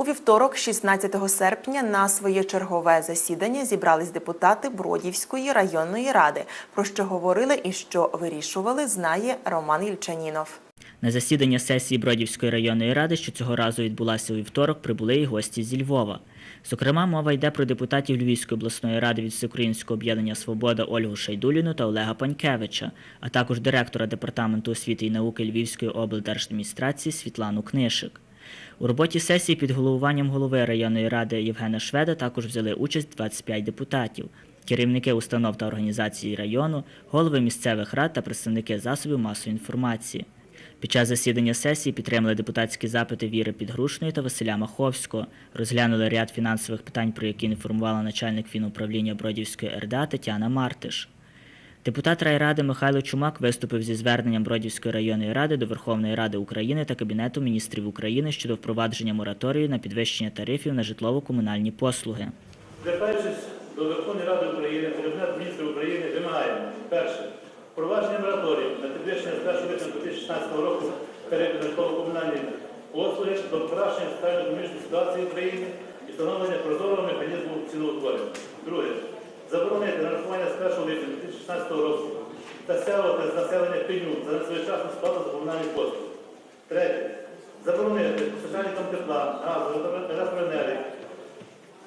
У вівторок, 16 серпня, на своє чергове засідання зібрались депутати Бродівської районної ради. Про що говорили і що вирішували, знає Роман Ільчанінов. На засідання сесії Бродівської районної ради, що цього разу відбулася у вівторок, прибули і гості зі Львова. Зокрема, мова йде про депутатів Львівської обласної ради від Всеукраїнського об'єднання Свобода Ольгу Шайдуліну та Олега Панькевича, а також директора департаменту освіти і науки Львівської облдержадміністрації Світлану Книшик. У роботі сесії під головуванням голови районної ради Євгена Шведа також взяли участь 25 депутатів, керівники установ та організацій району, голови місцевих рад та представники засобів масової інформації. Під час засідання сесії підтримали депутатські запити Віри Підгрушної та Василя Маховського, розглянули ряд фінансових питань, про які інформувала начальник фінуправління Бродівської РДА Тетяна Мартиш. Депутат райради Михайло Чумак виступив зі зверненням Бродівської районної ради до Верховної Ради України та Кабінету міністрів України щодо впровадження мораторію на підвищення тарифів на житлово-комунальні послуги. Звертаючись до Верховної Ради України Кабінету міністрів України, вимагаємо перше впровадження мораторію на підвищення з 1 липня 2016 року тарифів на житлово-комунальні послуги до покращення соціально-економічної ситуації в Україні і встановлення прозорого механізму ціноутворення. Друге заборонити нарахування з 1 липня 2016 року та стягувати з населення пеню за несвоєчасну сплату за комунальні послуги. Третє. Заборонити постачальникам тепла, газу, електроенергії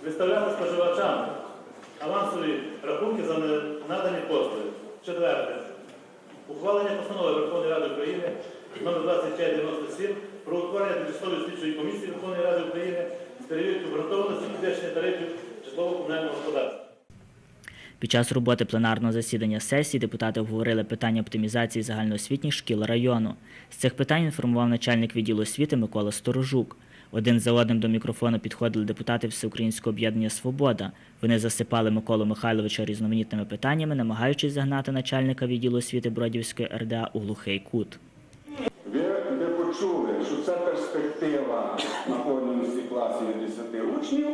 виставляти споживачам авансові рахунки за надані послуги. Четверте. Ухвалення постанови Верховної Ради України номер 2597 про утворення тимчасової слідчої комісії Верховної Ради України з перевірки обґрунтованості підвищення тарифів житлово-комунального господарства. Під час роботи пленарного засідання сесії депутати обговорили питання оптимізації загальноосвітніх шкіл району. З цих питань інформував начальник відділу освіти Микола Сторожук. Один за одним до мікрофону підходили депутати Всеукраїнського об'єднання Свобода. Вони засипали Миколу Михайловича різноманітними питаннями, намагаючись загнати начальника відділу освіти Бродівської РДА у глухий кут. Ви, ви почули, що це перспектива наповненості класів від 10 учнів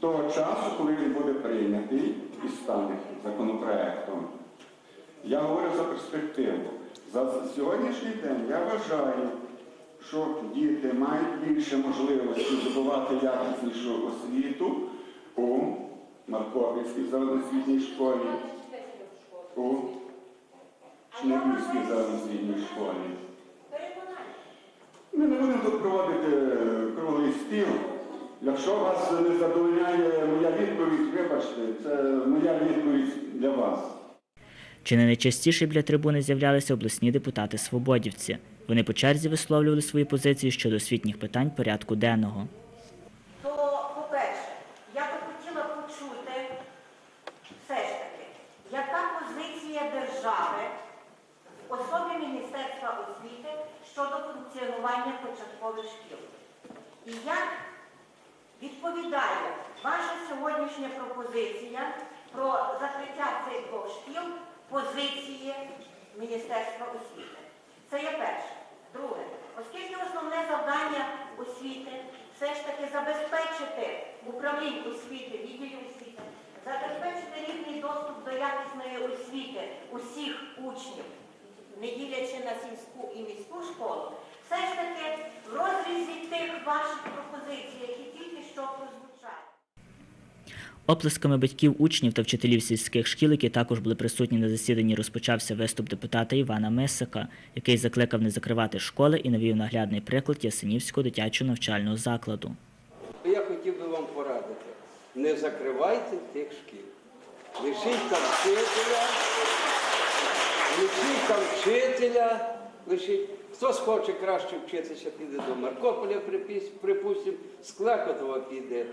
того часу, коли він буде прийнятий і стане законопроектом. Я говорю за перспективу. За сьогоднішній день я вважаю, що діти мають більше можливості здобувати якіснішу освіту у Марковівській загальноосвітній школі, у Шнебівській загальноосвітній школі. Ми не будемо тут проводити е, круглий стіл. Якщо вас не задовольняє відповідь, вибачте, це моя відповідь для вас. Чи не найчастіше біля трибуни з'являлися обласні депутати свободівці? Вони по черзі висловлювали свої позиції щодо освітніх питань порядку денного. То, по-перше, я би хотіла почути все ж таки, яка позиція держави в особі Міністерства освіти щодо функціонування початкових шкіл. І як відповідає ваша сьогоднішня пропозиція про закриття цих двох шкіл позиції Міністерства освіти? Це є перше. Друге, оскільки основне завдання освіти все ж таки забезпечити управлінь освіти, відділів освіти, забезпечити рівний доступ до якісної освіти усіх учнів, не ділячи на сільську і міську школу, все ж таки в розрізі тих ваших пропозицій, які що прозвучали. Оплесками батьків учнів та вчителів сільських шкіл, які також були присутні на засіданні, розпочався виступ депутата Івана Мисика, який закликав не закривати школи і навів наглядний приклад Ясенівського дитячого навчального закладу. Я хотів би вам порадити, не закривайте тих шкіл. Лишіть там вчителя, лишіть там вчителя, лишіть. Хто схоче краще вчитися, піде до Маркополя, припустимо, з Клекотова піде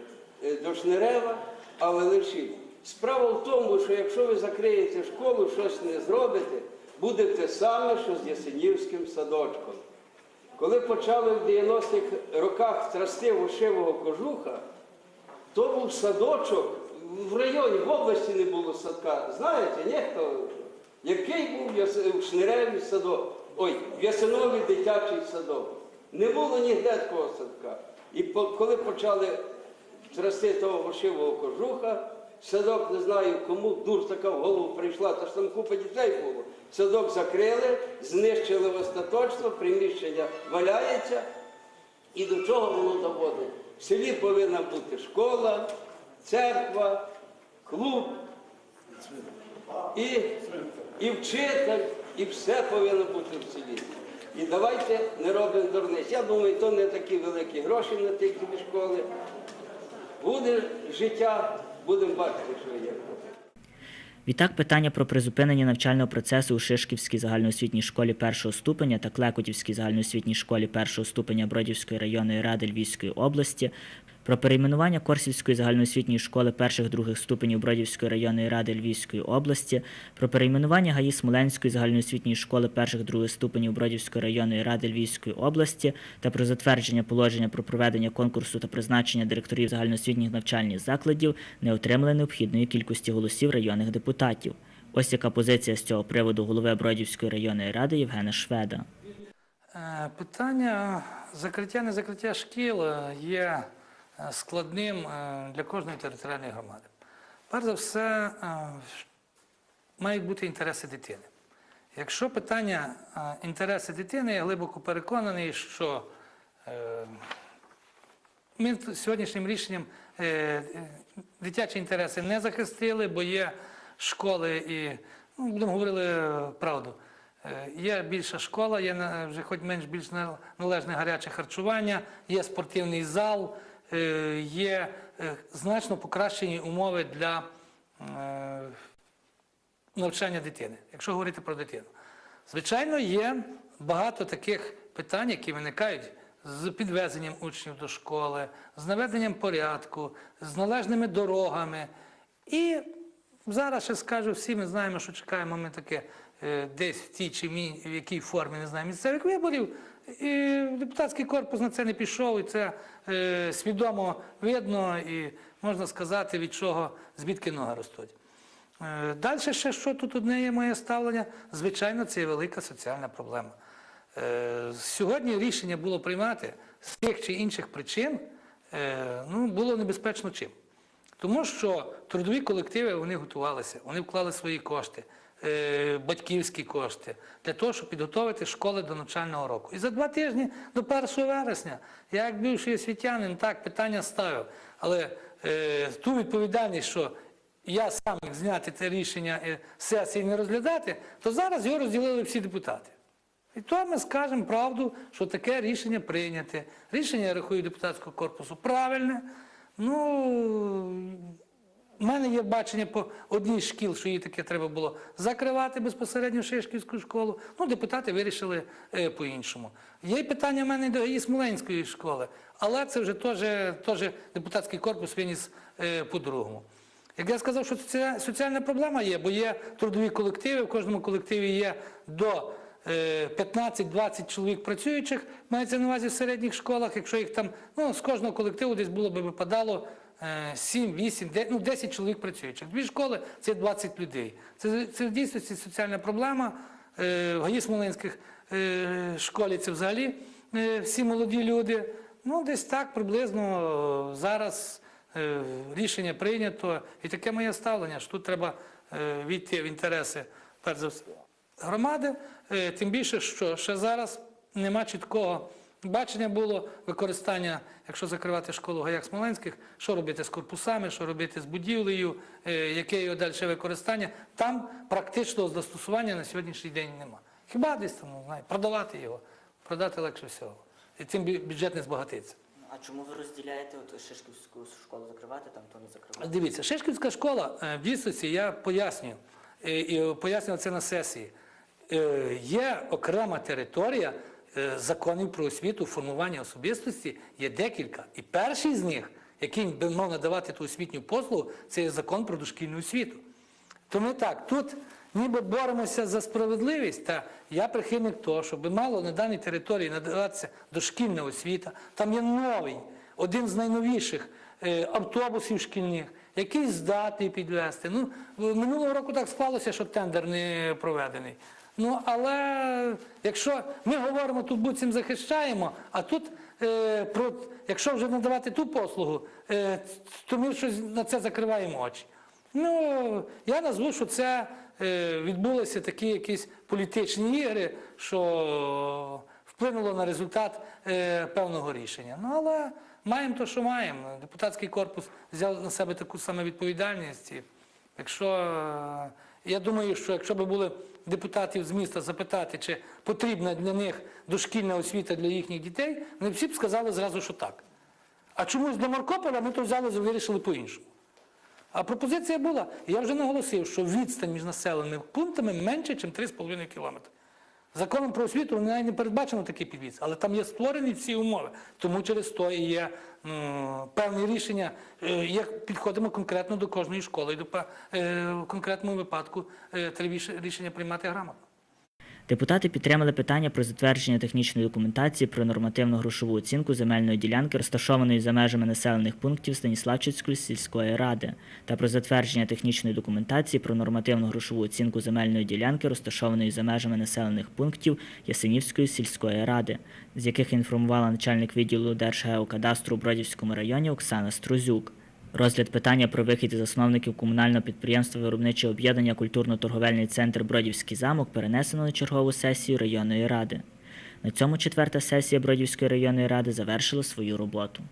е, до Шнерева, але лишіть. Справа в тому, що якщо ви закриєте школу, щось не зробите, буде те саме, що з Ясенівським садочком. Коли почали в 90-х роках трасти вошивого кожуха, то був садочок в районі, в області не було садка. Знаєте, ні, хто? Який був в Шниреві садок? Ой, в дитячий садок. Не було ніде такого садка. І по- коли почали трясти того вошивого кожуха, садок не знаю кому, дур така в голову прийшла, та ж там купа дітей було. Садок закрили, знищили остаточно, приміщення валяється. І до чого воно доводить? В селі повинна бути школа, церква, клуб і, і вчитель, і все повинно бути в селі. І давайте не робимо дурниць. Я думаю, то не такі великі гроші на ті дві школи. Буде життя, будемо бачити, що є. Відтак, питання про призупинення навчального процесу у Шишківській загальноосвітній школі першого ступеня та Клекутівській загальноосвітній школі першого ступеня Бродівської районної ради Львівської області, про перейменування Корсівської загальноосвітньої школи перших-других ступенів Бродівської районної ради Львівської області, про перейменування ГАІ Смоленської загальноосвітньої школи перших-других ступенів Бродівської районної ради Львівської області та про затвердження положення про проведення конкурсу та призначення директорів загальноосвітніх навчальних закладів не отримали необхідної кількості голосів районних депутатів. Ось яка позиція з цього приводу голови Бродівської районної ради Євгена Шведа. Е, Питання закриття незакриття шкіл е, є складним е, для кожної територіальної громади. Перш за все, е, мають бути інтереси дитини. Якщо питання е, інтереси дитини, я глибоко переконаний, що ми сьогоднішнім рішенням дитячі інтереси не захистили, бо є школи і, ну, будемо говорили правду. Є більша школа, є вже хоч менш більш належне гаряче харчування, є спортивний зал, є е, значно покращені умови для е, навчання дитини, якщо говорити про дитину. Звичайно, є багато таких питань, які виникають з підвезенням учнів до школи, з наведенням порядку, з належними дорогами. І зараз ще скажу, всі ми знаємо, що чекаємо ми таке е, десь в тій чи в якій формі, не знаю, місцевих виборів. І депутатський корпус на це не пішов, і це е, свідомо видно, і можна сказати, від чого звідки ноги ростуть. Далі ще що тут одне є моє ставлення? Звичайно, це є велика соціальна проблема. Е, Сьогодні рішення було приймати з тих чи інших причин, е, ну, було небезпечно чим. Тому що трудові колективи вони готувалися, вони вклали свої кошти, е, батьківські кошти для того, щоб підготовити школи до навчального року. І за два тижні до 1 вересня, я як бивший освітянин, так питання ставив. Але е, ту відповідальність, що я сам міг зняти це рішення е, сесії не розглядати, то зараз його розділили всі депутати. І то ми скажемо правду, що таке рішення прийняте. Рішення, я рахую, депутатського корпусу правильне. Ну, в мене є бачення по одній з шкіл, що її таке треба було закривати безпосередньо Шишківську школу. Ну, депутати вирішили е, по-іншому. Є питання в мене до ГАІ Смоленської школи, але це вже теж, депутатський корпус виніс е, по-другому. Як я сказав, що це соціальна проблема є, бо є трудові колективи, в кожному колективі є до е, 15-20 чоловік працюючих, мається на увазі в середніх школах, якщо їх там, ну, з кожного колективу десь було би випадало е, 7, 8, 10, ну, 10 чоловік працюючих. Дві школи це 20 людей. Це, це в дійсності соціальна проблема. Е, В ГАІ Смоленських е, школі це взагалі е, всі молоді люди. Ну, десь так приблизно зараз рішення прийнято. І таке моє ставлення, що тут треба війти в інтереси, перш за все, громади, тим більше, що ще зараз нема чіткого бачення було використання, якщо закривати школу в гаях Смоленських, що робити з корпусами, що робити з будівлею, е, яке його далі використання. Там практичного застосування на сьогоднішній день нема. Хіба десь там, не знаю, продавати його, продати легше всього. І цим бюджет не збагатиться. А чому ви розділяєте от Шишківську школу закривати, там то не закривати? Дивіться, Шишківська школа е, в дійсності я пояснюю, е, і пояснював це на сесії. Є окрема територія законів про освіту, формування особистості, є декілька. І перший з них, який би мав надавати ту освітню послугу, це є закон про дошкільну освіту. Тому так, тут ніби боремося за справедливість, та я прихильник того, щоб мало на даній території надаватися дошкільна освіта. Там є новий, один з найновіших е, автобусів шкільних, який здатний підвести. Ну, минулого року так склалося, що тендер не проведений. Ну, але якщо ми говоримо, тут буцім захищаємо, а тут, е, про, якщо вже надавати ту послугу, е, то ми щось на це закриваємо очі. Ну, я назву, що це е, відбулися такі якісь політичні ігри, що вплинуло на результат е, певного рішення. Ну але маємо то, що маємо. Депутатський корпус взяв на себе таку саме відповідальність. Якщо е, я думаю, що якщо б були депутатів з міста запитати, чи потрібна для них дошкільна освіта для їхніх дітей, вони всі б сказали зразу, що так. А чомусь для Маркополя ми то взяли і вирішили по-іншому. А пропозиція була, я вже наголосив, що відстань між населеними пунктами менше, ніж 3,5 кілометри. Законом про освіту навіть не передбачено такий підвіз, але там є створені всі умови. Тому через то і є певні рішення, е, як підходимо конкретно до кожної школи, і до е, конкретному випадку е, треба рішення приймати грамотно. Депутати підтримали питання про затвердження технічної документації про нормативну грошову оцінку земельної ділянки, розташованої за межами населених пунктів Станіславчицької сільської ради, та про затвердження технічної документації про нормативну грошову оцінку земельної ділянки, розташованої за межами населених пунктів Ясенівської сільської ради, з яких інформувала начальник відділу Держгеокадастру у Бродівському районі Оксана Струзюк. Розгляд питання про вихід із засновників комунального підприємства Виробниче об'єднання Культурно-торговельний центр Бродівський замок перенесено на чергову сесію районної ради. На цьому четверта сесія Бродівської районної ради завершила свою роботу.